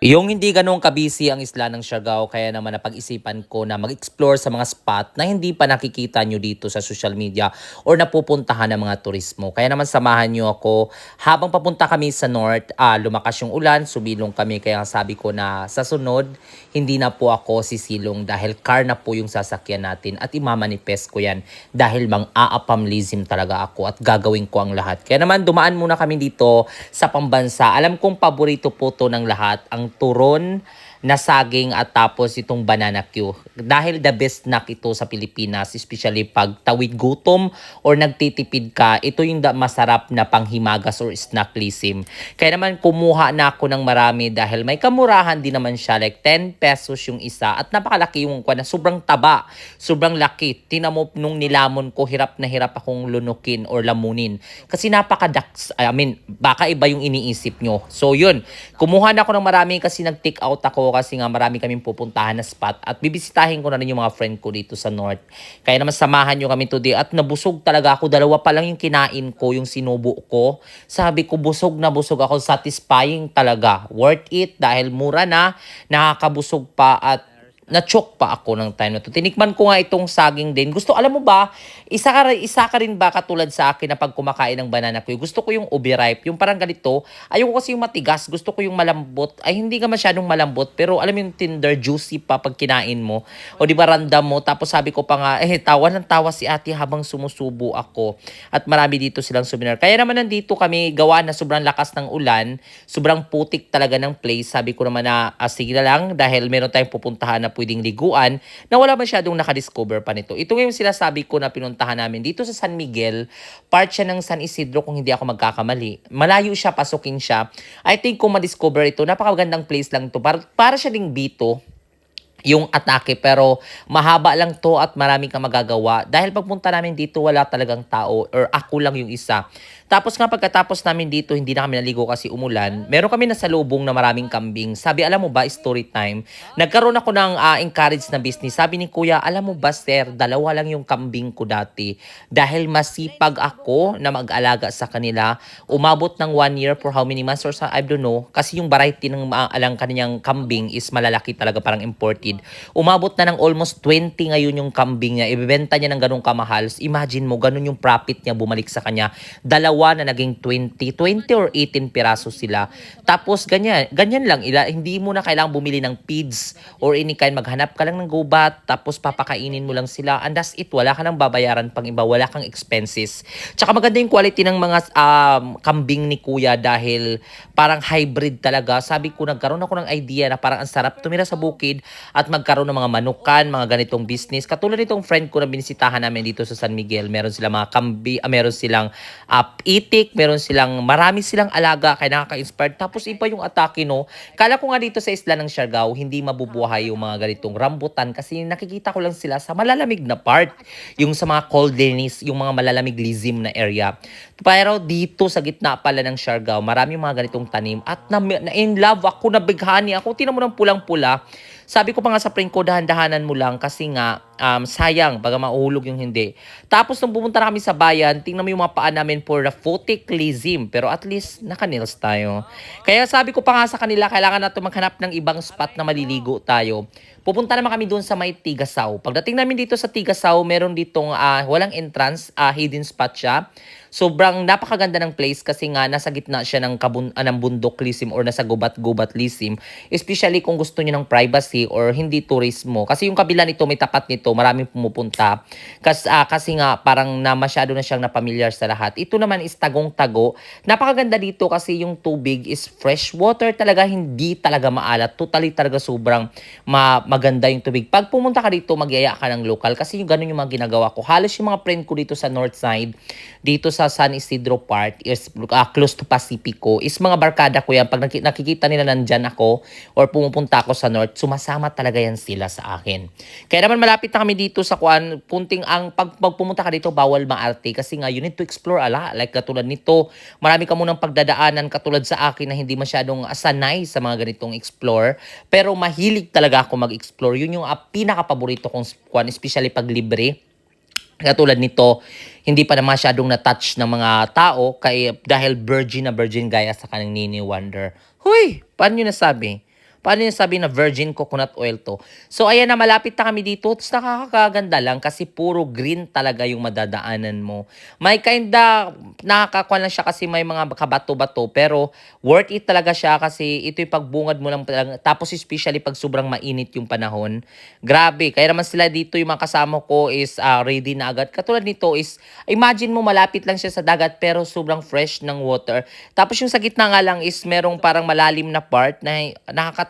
Yung hindi ganun kabisi ang isla ng Siargao, kaya naman napag-isipan ko na mag-explore sa mga spot na hindi pa nakikita nyo dito sa social media or napupuntahan ng mga turismo. Kaya naman samahan nyo ako. Habang papunta kami sa north, ah, lumakas yung ulan, subilong kami. Kaya sabi ko na sa sunod, hindi na po ako sisilong dahil car na po yung sasakyan natin at imamanifest ko yan dahil mang aapamlism talaga ako at gagawin ko ang lahat. Kaya naman dumaan muna kami dito sa pambansa. Alam kong paborito po to ng lahat, ang turon na saging at tapos itong banana Q. Dahil the best snack ito sa Pilipinas, especially pag tawid gutom or nagtitipid ka, ito yung masarap na panghimagas or snacklism. Kaya naman kumuha na ako ng marami dahil may kamurahan din naman siya, like 10 pesos yung isa at napakalaki yung kwa na sobrang taba, sobrang laki. Tingnan mo nung nilamon ko, hirap na hirap akong lunukin or lamunin. Kasi napakadaks, I mean, baka iba yung iniisip nyo. So yun, kumuha na ako ng marami kasi nag-take out ako kasi nga marami kaming pupuntahan na spot at bibisitahin ko na rin yung mga friend ko dito sa North. Kaya naman samahan nyo kami today at nabusog talaga ako. Dalawa pa lang yung kinain ko, yung sinubo ko. Sabi ko busog na busog ako, satisfying talaga. Worth it dahil mura na, nakakabusog pa at na-choke pa ako ng time na to. Tinikman ko nga itong saging din. Gusto, alam mo ba, isa ka, isa ka rin ba katulad sa akin na pag kumakain ng banana ko, gusto ko yung ubi ripe, yung parang ganito. Ayoko kasi yung matigas, gusto ko yung malambot. Ay, hindi ka masyadong malambot, pero alam mo yung tender, juicy pa pag kinain mo. O di ba random mo, tapos sabi ko pa nga, eh, tawa ng tawa si ate habang sumusubo ako. At marami dito silang souvenir. Kaya naman nandito kami, gawa na sobrang lakas ng ulan, sobrang putik talaga ng place. Sabi ko naman na, ah, sige na lang, dahil meron tayong pupuntahan na pwedeng liguan, na wala masyadong nakadiscover pa nito. Ito yung sinasabi ko na pinuntahan namin dito sa San Miguel, part siya ng San Isidro kung hindi ako magkakamali. Malayo siya, pasukin siya. I think kung ma-discover ito, napakagandang place lang to. Para, para siya ding bito, yung atake pero mahaba lang to at marami kang magagawa dahil pagpunta namin dito wala talagang tao or ako lang yung isa tapos nga pagkatapos namin dito hindi na kami naligo kasi umulan. Meron kami nasa lubong na maraming kambing. Sabi alam mo ba story time? Nagkaroon ako ng ah, encourage na business. Sabi ni kuya alam mo ba sir dalawa lang yung kambing ko dati. Dahil masipag ako na mag-alaga sa kanila. Umabot ng one year for how many months or sa I don't know. Kasi yung variety ng uh, alang kanyang kambing is malalaki talaga parang imported. Umabot na ng almost 20 ngayon yung kambing niya. Ibebenta niya ng ganong kamahal. Imagine mo ganun yung profit niya bumalik sa kanya. Dalawa na naging 20 20 or 18 piraso sila. Tapos ganyan ganyan lang ila, hindi mo na kailangang bumili ng feeds or any kind maghanap ka lang ng gubat tapos papakainin mo lang sila and that's it. Wala ka nang babayaran pang iba wala kang expenses. Tsaka maganda yung quality ng mga um, kambing ni kuya dahil parang hybrid talaga. Sabi ko nagkaroon ako ng idea na parang ang sarap tumira sa bukid at magkaroon ng mga manukan, mga ganitong business. Katulad nitong friend ko na binisitahan namin dito sa San Miguel, meron silang mga kambi, ah, meron silang uh, itik, meron silang, marami silang alaga, kaya nakaka-inspired. Tapos iba yung atake, no? Kala ko nga dito sa isla ng Siargao, hindi mabubuhay yung mga ganitong rambutan kasi nakikita ko lang sila sa malalamig na part. Yung sa mga coldness, yung mga malalamig lizim na area. Pero dito sa gitna pala ng Siargao, marami mga ganitong tanim at na, na in love ako, nabighani ako. Tinan mo ng pulang-pula. Sabi ko pa nga sa friend ko, dahan-dahanan mo lang kasi nga, um, sayang, baga mauhulog yung hindi. Tapos nung pumunta na kami sa bayan, tingnan mo yung mga paa namin for the photiclism. Pero at least, naka-nails tayo. Kaya sabi ko pa nga sa kanila, kailangan natin maghanap ng ibang spot na maliligo tayo. Pupunta naman kami doon sa may Tigasaw. Pagdating namin dito sa Tigasaw, meron ditong ah, walang entrance, ah, hidden spot siya. Sobrang napakaganda ng place kasi nga nasa gitna siya ng, kabun, ah, ng bundok lisim or nasa gubat-gubat lisim. Especially kung gusto niyo ng privacy or hindi turismo. Kasi yung kabila nito, may tapat nito, maraming pumupunta. Kasi, ah, kasi nga parang na masyado na siyang napamilyar sa lahat. Ito naman is tagong-tago. Napakaganda dito kasi yung tubig is fresh water talaga, hindi talaga maalat. Totally talaga sobrang ma maganda yung tubig. Pag pumunta ka dito, magyaya ka ng local kasi yung ganun yung mga ginagawa ko. Halos yung mga friend ko dito sa north side, dito sa San Isidro Park, is uh, close to Pacifico, is mga barkada ko yan. Pag naki- nakikita nila nandyan ako or pumupunta ako sa north, sumasama talaga yan sila sa akin. Kaya naman malapit na kami dito sa kuan, punting ang pag, pag pumunta ka dito, bawal maarte kasi nga you need to explore a lot. Like katulad nito, marami ka munang pagdadaanan katulad sa akin na hindi masyadong sanay sa mga ganitong explore. Pero mahilig talaga ako mag-explore. Yun yung uh, pinaka-paborito kong kuan, especially pag libre. Katulad nito, hindi pa na masyadong na-touch ng mga tao kay, dahil virgin na virgin gaya sa kanang Nini Wonder. Huy! Paano nyo nasabi? Paano yung sabi na virgin coconut oil to. So ayan na, malapit na kami dito. Tapos nakakaganda lang kasi puro green talaga yung madadaanan mo. May kinda, nakakakuha lang siya kasi may mga kabato-bato. Pero worth it talaga siya kasi ito yung pagbungad mo lang. Tapos especially pag sobrang mainit yung panahon. Grabe. Kaya naman sila dito, yung mga kasama ko is ah, ready na agad. Katulad nito is, imagine mo malapit lang siya sa dagat pero sobrang fresh ng water. Tapos yung sa gitna nga lang is merong parang malalim na part na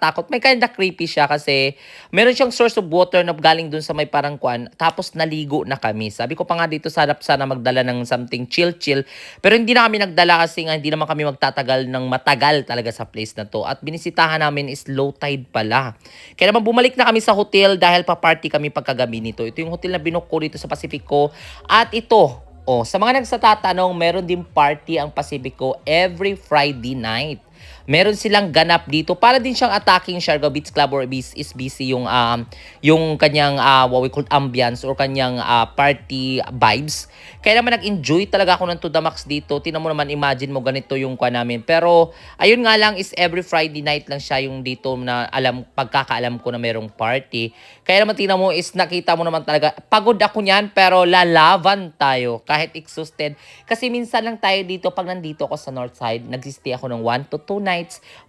nakakatakot. May kinda creepy siya kasi meron siyang source of water na galing dun sa may parang kwan. Tapos naligo na kami. Sabi ko pa nga dito sana sana magdala ng something chill-chill. Pero hindi na kami nagdala kasi nga hindi naman kami magtatagal ng matagal talaga sa place na to. At binisitahan namin is low tide pala. Kaya naman bumalik na kami sa hotel dahil pa-party kami pagkagabi nito. Ito yung hotel na binook ko dito sa Pacifico. At ito, Oh, sa mga nagsatatanong, meron din party ang Pacifico every Friday night. Meron silang ganap dito para din siyang attacking Siargao Beach Club or is, is busy yung um, yung kanyang uh, what we call ambience or kanyang uh, party vibes. Kaya naman nag-enjoy talaga ako ng to the max dito. Tingnan mo naman, imagine mo ganito yung kwa namin. Pero ayun nga lang is every Friday night lang siya yung dito na alam pagkakaalam ko na merong party. Kaya naman tingnan mo is nakita mo naman talaga pagod ako niyan pero lalaban tayo kahit exhausted. Kasi minsan lang tayo dito pag nandito ako sa north side, nagsistay ako ng 1 to 2 nights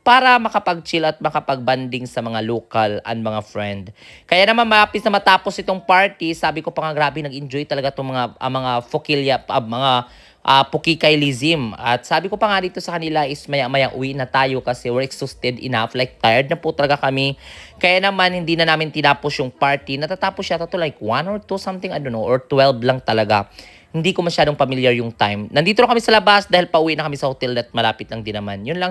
para makapag-chill at makapag-banding sa mga local and mga friend. Kaya naman mapis na matapos itong party, sabi ko pa nga grabe nag-enjoy talaga itong mga, ah, mga fokilya, ah, mga uh, pukikailism. At sabi ko pa nga dito sa kanila is maya-maya uwi na tayo kasi we're exhausted enough. Like tired na po talaga kami. Kaya naman hindi na namin tinapos yung party. Natatapos siya to like 1 or 2 something, I don't know, or 12 lang talaga. Hindi ko masyadong familiar yung time. Nandito na kami sa labas dahil pauwi na kami sa hotel at malapit lang din naman. Yun lang.